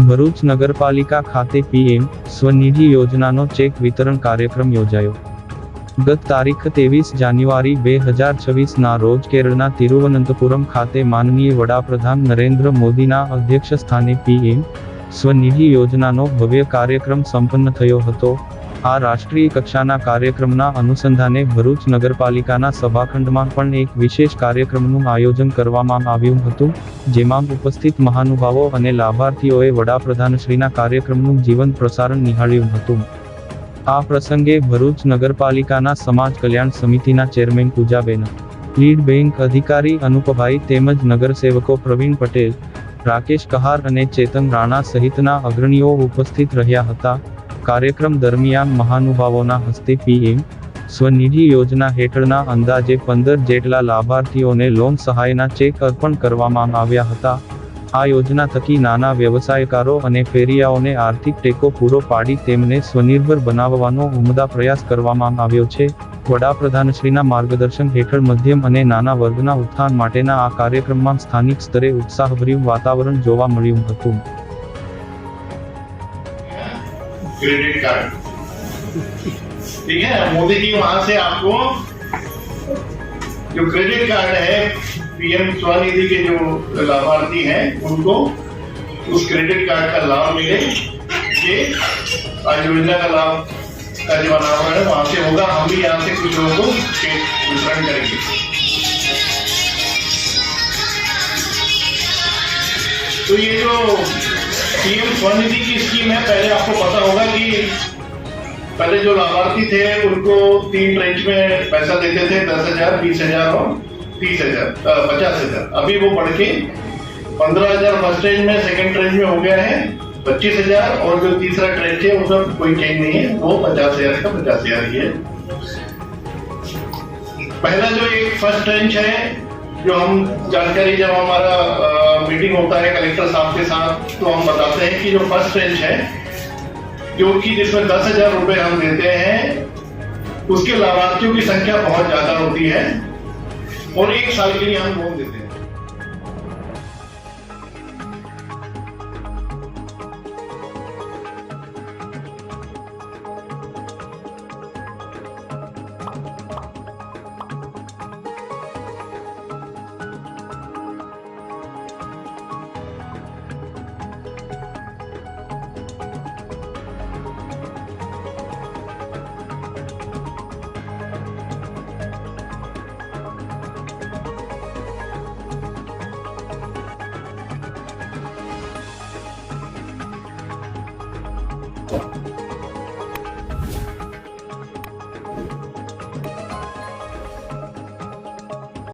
ભરૂચ નગરપાલિકા ખાતે પીએમ સ્વનિધિ યોજનાનો ચેક વિતરણ કાર્યક્રમ યોજાયો. ગત તારીખ ત્રેવીસ જાન્યુઆરી બે હજાર છવ્વીસના રોજ કેરળના તિરુવનંતપુરમ ખાતે માનનીય વડાપ્રધાન નરેન્દ્ર મોદીના અધ્યક્ષસ્થાને પીએમ સ્વનિધિ યોજનાનો ભવ્ય કાર્યક્રમ સંપન્ન થયો હતો. આ રાષ્ટ્રીય કક્ષાના કાર્યક્રમના અનુસંધાને ભરૂચ નગરપાલિકાના સભાખંડમાં પણ એક વિશેષ કાર્યક્રમનું આયોજન કરવામાં આવ્યું હતું, જેમાં ઉપસ્થિત મહાનુભાવો અને લાભાર્થીઓએ વડાપ્રધાનશ્રીના કાર્યક્રમનું જીવંત પ્રસારણ નિહાળ્યું હતું. આ પ્રસંગે ભરૂચ નગરપાલિકાના સમાજ કલ્યાણ સમિતિના ચેરમેન પૂજાબેન, લીડ બેંક અધિકારી અનુપભાઈ તેમજ નગરસેવકો પ્રવીણ પટેલ, રાકેશ કહાર અને ચેતન રાણા સહિતના અગ્રણીઓ ઉપસ્થિત રહ્યા હતા. કાર્યક્રમ દરમિયાન મહાનુભાવોના હસ્તે પીએમ સ્વનિધિ યોજના હેઠળના અંદાજે પંદર જેટલા લાભાર્થીઓને લોન સહાયના ચેક અર્પણ કરવામાં આવ્યા હતા. આ યોજના થકી નાના વ્યવસાયકારો અને ફેરિયાઓને આર્થિક ટેકો પૂરો પાડી તેમને સ્વનિર્ભર બનાવવાનો ઉમદા પ્રયાસ કરવામાં આવ્યો છે. વડાપ્રધાનશ્રીના માર્ગદર્શન હેઠળ મધ્યમ અને નાના વર્ગના ઉત્થાન માટેના આ કાર્યક્રમમાં સ્થાનિક સ્તરે ઉત્સાહભર્યું વાતાવરણ જોવા મળ્યું હતું. Credit card. ठीक है? मोदी जी वहाँ से आपको जो क्रेडिट कार्ड है, पीएम स्वनिधि के जो लाभार्थी हैं, उनको उस क्रेडिट कार्ड का लाभ मिले। ये आज योजना का लाभ का जो अनावरण है, वहाँ से होगा। हम भी यहाँ से कुछ लोगों को वितरण करेंगे। तो ये जो पीएम स्वनिधि की स्कीम है। पहले आपको पता होगा कि पहले जो लाभार्थी थे, उनको तीन ट्रेंच में पैसा देते थे, दस हज़ार, बीस हज़ार और तीस हज़ार पचास हज़ार। अभी वो बढ़ के पंद्रह हज़ार फ़र्स्ट ट्रेंच में सेकंड ट्रेंच में हो गया है। पच्चीस हज़ार और जो तीसरा ट्रेंच है उसमें कोई चेंज नहीं है। वो पचास हज़ार का पचास हज़ार ही है। पहला जो एक फ़र्स्ट ट्रेंच है जो हम जानकारी जब हमारा मीटिंग होता है कलेक्टर साहब के साथ तो हम बताते हैं कि जो फ़र्स्ट ट्रेंच है, जो कि जिसमें दस हज़ार रुपए हम देते हैं, उसके लाभार्थियों की संख्या बहुत ज़्यादा होती है और एक साल के लिए हम लोन देते हैं।